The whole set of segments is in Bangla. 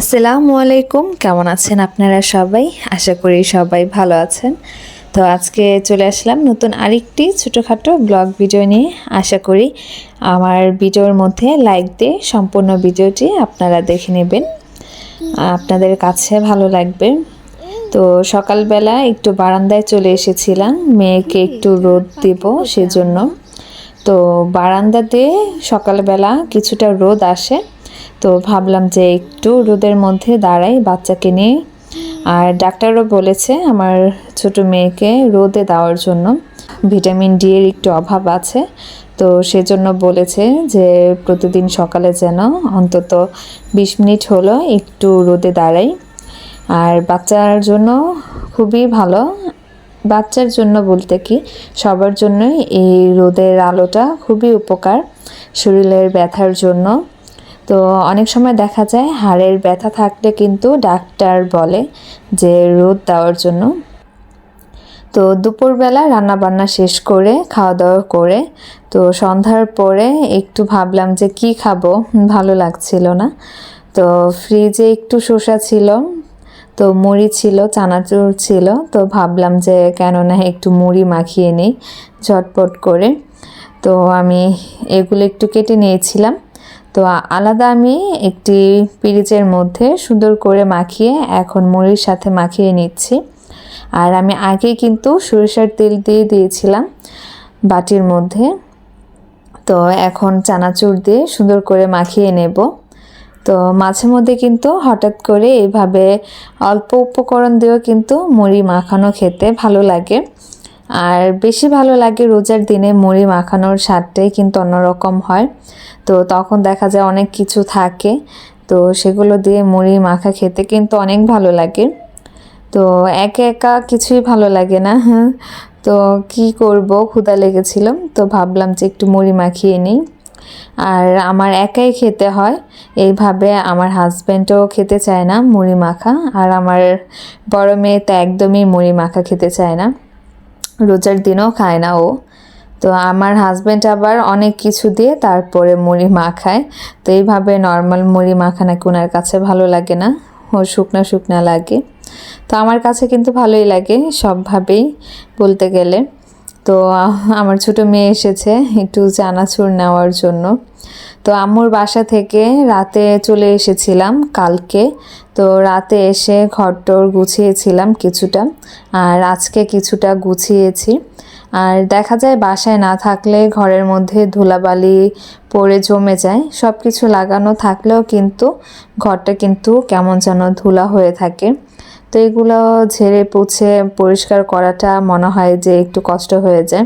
আসসালামু আলাইকুম। কেমন আছেন আপনারা সবাই? আশা করি সবাই ভালো আছেন। তো আজকে চলে আসলাম নতুন আরেকটি ছোটোখাটো ব্লগ ভিডিও নিয়ে। আশা করি আমার ভিডিওর মধ্যে লাইক দিয়ে সম্পূর্ণ ভিডিওটি আপনারা দেখে নেবেন। আপনাদের কাছে ভালো লাগবে। তো সকালবেলা একটু বারান্দায় চলে এসেছিলাম। মেয়েকে একটু রোদ দেব সেজন্য। তো বারান্দাতে সকালবেলা কিছুটা রোদ আসে। তো ভাবলাম যে একটু রোদের মধ্যে দাঁড়াই বাচ্চাকে নিয়ে। আর ডাক্তারও বলেছে আমার ছোট মেয়েকে রোদে দেওয়ার জন্য। ভিটামিন ডি এর একটু অভাব আছে। তো সেজন্য বলেছে যে প্রতিদিন সকালে যেন অন্তত বিশ মিনিট হলো একটু রোদে দাঁড়াই। আর বাচ্চার জন্য খুবই ভালো। বাচ্চার জন্য বলতে কি, সবার জন্যই এই রোদের আলোটা খুবই উপকার। শরীরের ব্যথার জন্য। তো অনেক সময় দেখা যায় হাড়ের ব্যথা থাকলে কিন্তু ডাক্তার বলে যে রোদ দেওয়ার জন্য। তো দুপুরবেলা রান্না বান্না শেষ করে খাওয়া দাওয়া করে, তো সন্ধ্যার পরে একটু ভাবলাম যে কি খাব? ভালো লাগছিল না। তো ফ্রিজে একটু শসা ছিল, তো মুড়ি ছিল, চানাচুর ছিল, তো ভাবলাম যে কেন না একটু মুড়ি মাখিয়ে নিই ঝটপট করে। তো আমি এগুলো একটু কেটে নিয়েছিলাম। তো আলাদা আমি একটি পিরিচের মধ্যে সুন্দর করে মাখিয়ে এখন মুড়ির সাথে মাখিয়ে নিচ্ছি। আর আমি আগে কিন্তু সরিষার তেল দিয়ে দিয়েছিলাম বাটির মধ্যে। তো এখন চানাচুর দিয়ে সুন্দর করে মাখিয়ে নেব। তো মাঝে মধ্যে কিন্তু হঠাৎ করে এইভাবে অল্প উপকরণ দিয়েও কিন্তু মুড়ি মাখানো খেতে ভালো লাগে। আর বেশি ভালো লাগে রোজার দিনে মুড়ি মাখানোর স্বাদটাই কিন্তু অন্যরকম হয়। তো তখন দেখা যায় অনেক কিছু থাকে। তো সেগুলো দিয়ে মুড়ি মাখা খেতে কিন্তু অনেক ভালো লাগে। তো একা একা কিছুই ভালো লাগে না। হ্যাঁ তো কি করব? ক্ষুদা লেগেছিল। তো ভাবলাম যে একটু মুড়ি মাখিয়ে নিই। আর আমার একাই খেতে হয়। এইভাবে আমার হাজব্যান্ডও খেতে চায় না মুড়ি মাখা। আর আমার বড় মেয়ে তো একদমই মুড়ি মাখা খেতে চায় না। রোজার দিনও খায় না ও। তো আমার হাজব্যান্ড আবার অনেক কিছু দিয়ে তারপরে মুড়ি মাখায় তো এইভাবে নর্মাল মুড়ি মাখা নাকি ওনার কাছে ভালো লাগে না? ও শুকনো শুকনা লাগে। তো আমার কাছে কিন্তু ভালোই লাগে সবভাবেই বলতে গেলে। তো, আমার ছোট মেয়ে এসেছে একটু চানাচুর নেওয়ার জন্য। তো, আম্মুর বাসা থেকে রাতে চলে এসেছিলাম কালকে। তো, রাতে এসে ঘরটর গুছিয়েছিলাম কিছুটা, আর আজকে কিছুটা গুছিয়েছি। আর দেখা যায় বাসায় না থাকলে ঘরের মধ্যে ধুলাবালি পড়ে জমে যায় সব কিছু লাগানো থাকলেও কিন্তু ঘরটা কিন্তু কেমন যেন ধুলা হয়ে থাকে। তো এগুলো ঝেড়ে পুছে পরিষ্কার করাটা মনে হয় যে একটু কষ্ট হয়ে যায়।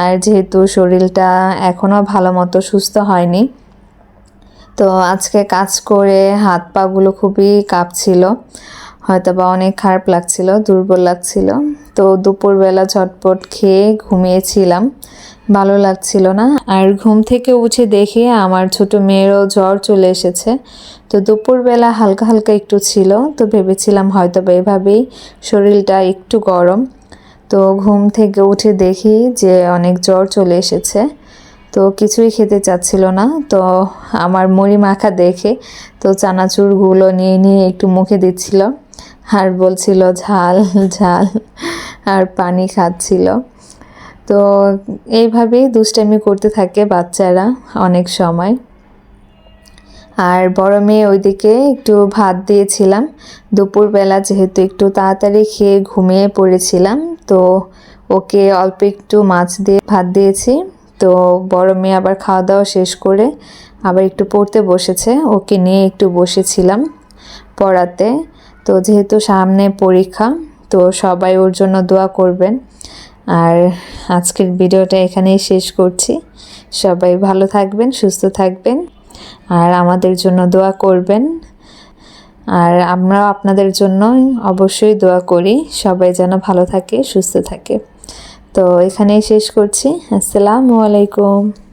আর যেহেতু শরীরটা এখনও ভালো মতো সুস্থ হয়নি, তো আজকে কাজ করে হাত পাগুলো খুবই কাঁপছিল হয়তো বা অনেক খারাপ লাগছিল, দুর্বল লাগছিল। তো দুপুরবেলা ঝটপট খেয়ে ঘুমিয়েছিলাম। ভালো লাগছিল না। আর ঘুম থেকে উঠে দেখে আমার ছোট মেয়েরও জ্বর চলে এসেছে। তো দুপুরবেলা হালকা হালকা একটু ছিল, তো ভেবেছিলাম হয়তো বা এভাবেই শরীরটা একটু গরম। তো ঘুম থেকে উঠে দেখি যে অনেক জ্বর চলে এসেছে। তো কিছুই খেতে চাচ্ছিল না। তো আমার মুড়ি মাখা দেখে তো চানাচুরগুলো নিয়ে নিয়ে একটু মুখে দিচ্ছিল। আর বলছিল, ঝাল ঝাল। আর পানি খাচ্ছিল। তো এইভাবেই দুষ্টামি করতে থাকে বাচ্চারা অনেক সময়। আর বড় মেয়ে ওইদিকে একটু ভাত দিয়েছিলাম। দুপুরবেলা যেহেতু একটু তাড়াতাড়ি খেয়ে ঘুমিয়ে পড়েছিলাম, তো ওকে অল্প একটু মাছ দিয়ে ভাত দিয়েছি। তো বড় মেয়ে আবার খাওয়া দাওয়া শেষ করে আবার একটু পড়তে বসেছে। ওকে নিয়ে একটু বসেছিলাম পড়াতে। তো যেহেতু সামনে পরীক্ষা, তো সবাই ওর জন্য দোয়া করবেন। আর আজকের ভিডিওটা এখানেই শেষ করছি। সবাই ভালো থাকবেন, সুস্থ থাকবেন আর আমাদের জন্য দোয়া করবেন। আর আমরা আপনাদের জন্য অবশ্যই দোয়া করি, সবাই যেন ভালো থাকে, সুস্থ থাকে। তো এখানেই শেষ করছি। আসসালামু আলাইকুম।